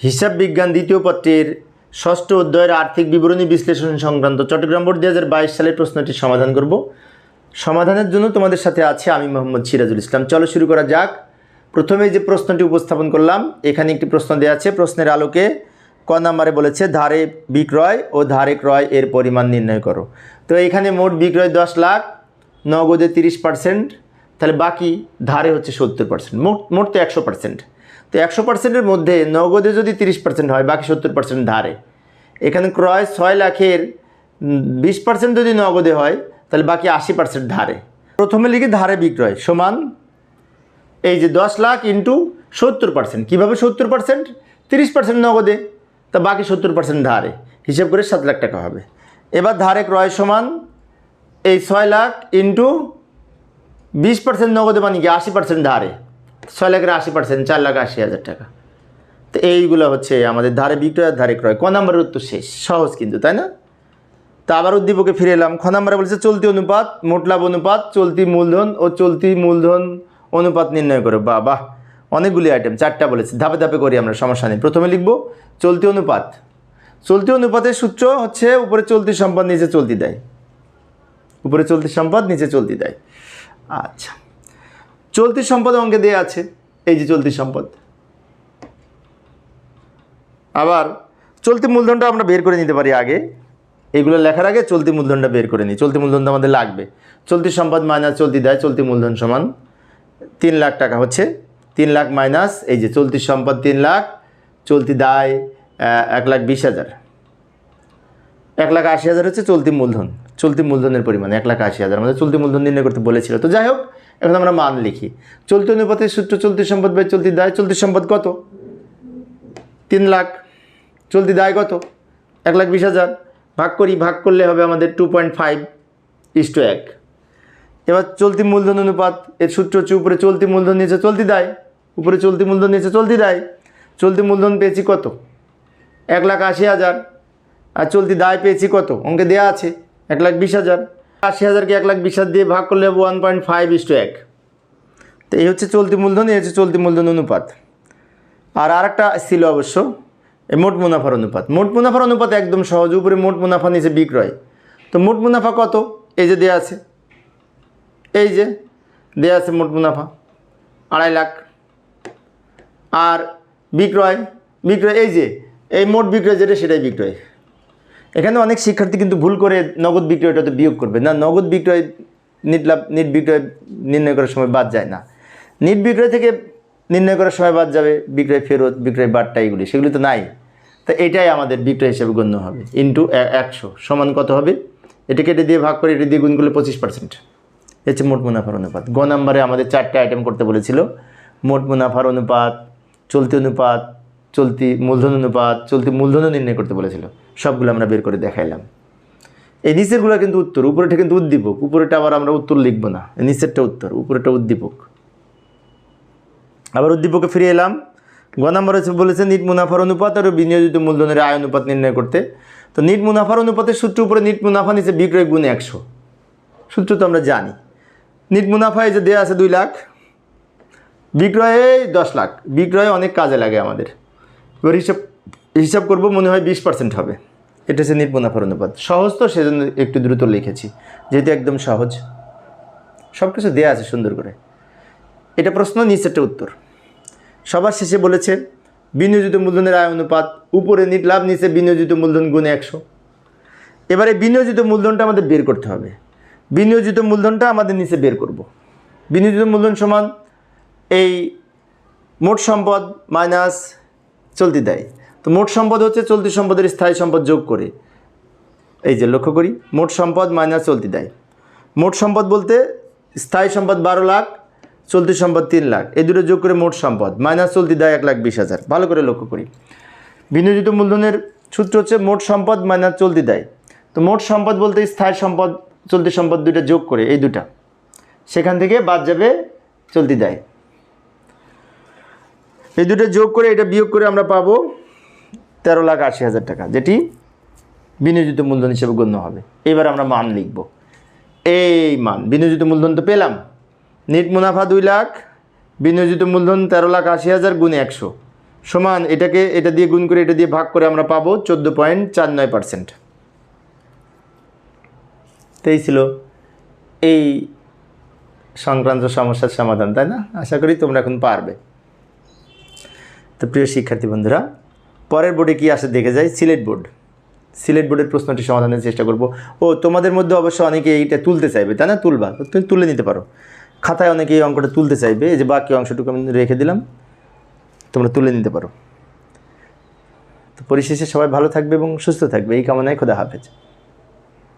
হিসাব বিজ্ঞান দ্বিতীয় পত্রের ষষ্ঠ অধ্যায়ের আর্থিক বিবরণী বিশ্লেষণ সংক্রান্ত চট্টগ্রাম বোর্ড দুই হাজার বাইশ সালের প্রশ্নটি সমাধান করব। সমাধানের জন্য তোমাদের সাথে আছে আমি মোহাম্মদ সিরাজুল ইসলাম। চলো শুরু করা যাক। প্রথমে যে প্রশ্নটি উপস্থাপন করলাম, এখানে একটি প্রশ্ন দেওয়া আছে। প্রশ্নের আলোকে ক নাম্বারে বলেছে, ধারে বিক্রয় ও ধারে ক্রয় এর পরিমাণ নির্ণয় করো। তো এখানে মোট বিক্রয় দশ লাখ, নগদে তিরিশ পার্সেন্ট তাহলে বাকি ধারে হচ্ছে সত্তর পার্সেন্ট মোট মোট তো একশো পার্সেন্ট তো একশো পার্সেন্টের মধ্যে নগদে যদি তিরিশ পার্সেন্ট হয়, বাকি সত্তর পার্সেন্ট ধারে। এখানে ক্রয় ছয় লাখের বিশ পার্সেন্ট যদি নগদে হয়, তাহলে বাকি আশি পার্সেন্ট ধারে। প্রথমে লিখে ধারে বিক্রয় সমান এই যে দশ লাখ ইন্টু সত্তর পার্সেন্ট কীভাবে সত্তর পার্সেন্ট তিরিশ পার্সেন্ট নগদে, তা বাকি সত্তর পার্সেন্ট ধারে। হিসেব করে সাত লাখ টাকা হবে। এবার ধারে ক্রয় সমান এই ছয় লাখ ইন্টু বিশ পার্সেন্ট নগদে মানে কি আশি পার্সেন্ট ধারে। ছয় লাখের আশি পার্সেন্ট, চার লাখ আশি হাজার টাকা। তো এইগুলো হচ্ছে আমাদের ধারে বিক্রয় ধারে ক্রয়। ক নম্বরের উত্তর শেষ, সহজ কিন্তু, তাই না? তা আবার উদ্দীপকে ফিরে এলাম। খ নম্বরে বলেছে, চলতি অনুপাত, মোট লাভ অনুপাত, চলতি মূলধন ও চলতি মূলধন অনুপাত নির্ণয় করে। বাহ বাহ, অনেকগুলি আইটেম চারটা বলেছে। ধাপে ধাপে করি, আমরা সমস্যা নেই। প্রথমে লিখব, চলতি অনুপাত। চলতি অনুপাতের সূত্র হচ্ছে, উপরে চলতি সম্পদ, নিচে চলতি দেয়। উপরে চলতি সম্পদ, নিচে চলতি দেয়। আচ্ছা। চলতি সম্পদ অঙ্কে দেওয়া আছে, এই যে চলতি সম্পদ। আবার চলতি মূলধনটা আমরা বের করে নিতে পারি আগে। এগুলো লেখার আগে চলতি মূলধনটা বের করে নিই। চলতি মূলধনটা আমাদের লাগবে। চলতি সম্পদ মাইনাস চলতি দেয়, চলতি মূলধন সমান তিন লাখ টাকা হচ্ছে। তিন লাখ মাইনাস, এই যে চলতি সম্পদ তিন লাখ, চলতি দায় এক লাখ বিশ হাজার। এক লাখ আশি হাজার হচ্ছে চলতি মূলধন। চলতি মূলধনের পরিমাণ, এক লাখ আশি হাজার। আমাদের চলতি মূলধন নির্ণয় করতে বলেছিল। তো যাই হোক এখন আমরা মান লিখি। চলতি অনুপাতের সূত্র চলতি সম্পদ বাই চলতি দায়, চলতি সম্পদ কত? তিন লাখ। চলতি দায় কত? এক লাখ বিশ হাজার। ভাগ করি, ভাগ করলে হবে আমাদের two point five is to one. এবার চলতি মূলধন অনুপাত, এর সূত্র হচ্ছে উপরে চলতি মূলধন, নিচে চলতি দায়। উপরে চলতি মূলধন, নিচে চলতি দায়। চলতি মূলধন পেয়েছি কত? এক লাখ আশি হাজার। আর চলতি দায় পেয়েছি কত? অঙ্কে দেওয়া আছে, এক লাখ বিশ হাজার। আশি হাজারকে এক লাখ বিশ দিয়ে ভাগ করলে one point five is to one. তো এই হচ্ছে চলতি মূলধন, এই হচ্ছে চলতি মূলধন অনুপাত। আর আরেকটা ছিল অবশ্য মোট মুনাফার অনুপাত। মোট মুনাফার অনুপাত একদম সহজ, উপরে মোট মুনাফা, নিচে বিক্রয়। তো মোট মুনাফা কত? এই যে দেওয়া আছে। এই যে দেওয়া আছে মোট মুনাফা, আড়াই লাখ। আর বিক্রয় বিক্রয় এই যে, এই মোট বিক্রয় যেটা, সেটাই বিক্রয়। এখানে অনেক শিক্ষার্থী কিন্তু ভুল করে নগদ বিক্রয়টাতে বিয়োগ করবে। না, নগদ বিক্রয় নিট লাভ, নিট বিক্রয় নির্ণয় করার সময় বাদ যায় না। নিট বিক্রয় থেকে নির্ণয় করার সময় বাদ যাবে, বিক্রয় ফেরত, বিক্রয় বার্তা এগুলি, সেগুলি তো নাই। তো এটাই আমাদের বিক্রয় হিসেবে গণ্য হবে, ইন্টু একশো সমান কত হবে? এটা কেটে দিয়ে ভাগ করে এটা দিয়ে গুণ করলে পঁচিশ পার্সেন্ট হচ্ছে মোট মুনাফার অনুপাত। গ নম্বরে আমাদের চারটে আইটেম করতে বলেছিল। মোট মুনাফার অনুপাত, চলতি অনুপাত, চলতি মূলধন অনুপাত, চলতি মূলধনও নির্ণয় করতে বলেছিল। সবগুলো আমরা বের করে দেখাইলাম। এই নিচেরগুলো কিন্তু উত্তর উপরেটা কিন্তু উদ্দীপক উপরেটা আবার আমরা উত্তর লিখব না নিচেরটা উত্তর উপরেটা উদ্দীপক। আবার উদ্দীপকে ফিরে এলাম। গ নম্বর হচ্ছে, বলেছে, নিট মুনাফার অনুপাত আর বিনিয়োজিত মূলধনের আয় অনুপাত নির্ণয় করতে। তো নিট মুনাফার অনুপাতের সূত্র উপরে নিট মুনাফা নিচে বিক্রয় গুণ একশো। সূত্র তো আমরা জানি। নিট মুনাফা এই যে দেওয়া আছে দুই লাখ, বিক্রয়ে দশ লাখ, বিক্রয়ে অনেক কাজে লাগে আমাদের। এবার হিসাব হিসাব করব, মনে হয় বিশ পার্সেন্ট হবে। এটা হচ্ছে নিট মুনাফার অনুপাত সহজ তো, সেজন্য একটু দ্রুত লিখেছি। যেহেতু একদম সহজ। সব কিছু দেওয়া আছে সুন্দর করে। এটা প্রশ্ন নিচেরটা উত্তর। সবার শেষে বলেছে, বিনিয়োজিত মূলধনের আয় অনুপাত, উপরে নিট লাভ, নিচে বিনিয়োজিত মূলধন গুণে একশো। এবারে বিনিয়োজিত মূলধনটা আমাদের বের করতে হবে। বিনিয়োজিত মূলধনটা আমাদের নিচে বের করব। বিনিয়োজিত মূলধন সমান এই মোট সম্পদ মাইনাস চলতি দেয়। তো মোট সম্পদ হচ্ছে চলতি সম্পদের স্থায়ী সম্পদ যোগ করে। এই যে লক্ষ্য করি, মোট সম্পদ মাইনাস চলতি দেয়। মোট সম্পদ বলতে স্থায়ী সম্পদ বারো লাখ, চলতি সম্পদ তিন লাখ। এই দুটো যোগ করে মোট সম্পদ, মাইনাস চলতি দেয় এক লাখ বিশ হাজার। ভালো করে লক্ষ্য করি। বিনিয়োজিত মূলধনের সূত্র হচ্ছে মোট সম্পদ মাইনাস চলতি দেয়। তো মোট সম্পদ বলতে স্থায়ী সম্পদ, চলতি সম্পদ দুইটা যোগ করে, এই দুটা। সেখান থেকে বাদ যাবে চলতি দেয়। এই দুটো যোগ করে এটা বিয়োগ করে আমরা পাবো তেরো লাখ আশি হাজার টাকা, যেটি বিনিয়োজিত মূলধন হিসেবে গণ্য হবে। এবার আমরা মান লিখব। এই মান, বিনিয়োজিত মূলধন তো পেলাম। নিট মুনাফা দুই লাখ, বিনিয়োজিত মূলধন তেরো লাখ আশি হাজার গুণে একশো। সমান, এটাকে, এটা দিয়ে গুণ করে, এটা দিয়ে ভাগ করে আমরা পাবো চোদ্দ পয়েন্ট চার নয় পার্সেন্ট। এই ছিল এই সংক্রান্ত সমস্যার সমাধান, তাই না? আশা করি তোমরা এখন পারবে। তো প্রিয় শিক্ষার্থী বন্ধুরা পরের বোর্ডে কি আসে দেখে যাই সিলেট বোর্ড সিলেট বোর্ডের প্রশ্নটি সমাধানের চেষ্টা করব। ও, তোমাদের মধ্যে অবশ্য অনেকে এইটা তুলতে চাইবে, তাই না? তুলবা। তুমি তুলে নিতে পারো। খাতায় অনেকে এই অঙ্কটা তুলতে চাইবে, এই যে বাকি অংশটুকু আমি রেখে দিলাম। তোমরা তুলে নিতে পারো। তো পরিশেষে সবাই ভালো থাকবে এবং সুস্থ থাকবে। এই কামনায় খোদা হাফেজ।